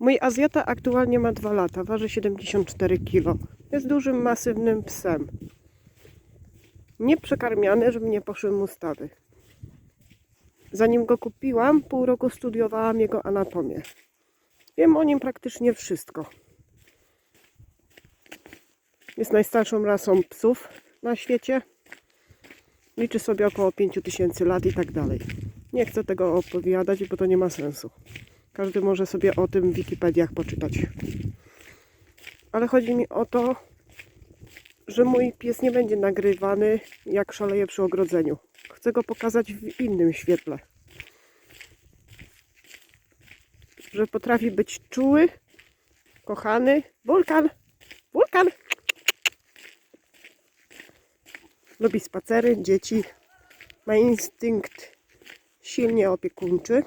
Mój Azjata aktualnie ma 2 lata, waży 74 kg. Jest dużym, masywnym psem. Nie przekarmiany, żeby nie poszły mu stawy. Zanim go kupiłam, pół roku studiowałam jego anatomię. Wiem o nim praktycznie wszystko. Jest najstarszą rasą psów na świecie. Liczy sobie około 5000 lat i tak dalej. Nie chcę tego opowiadać, bo to nie ma sensu. Każdy może sobie o tym w Wikipediach poczytać. Ale chodzi mi o to, że mój pies nie będzie nagrywany jak szaleje przy ogrodzeniu. Chcę go pokazać w innym świetle. Że potrafi być czuły, kochany. Wulkan! Wulkan! Lubi spacery, dzieci. Ma instynkt silnie opiekuńczy.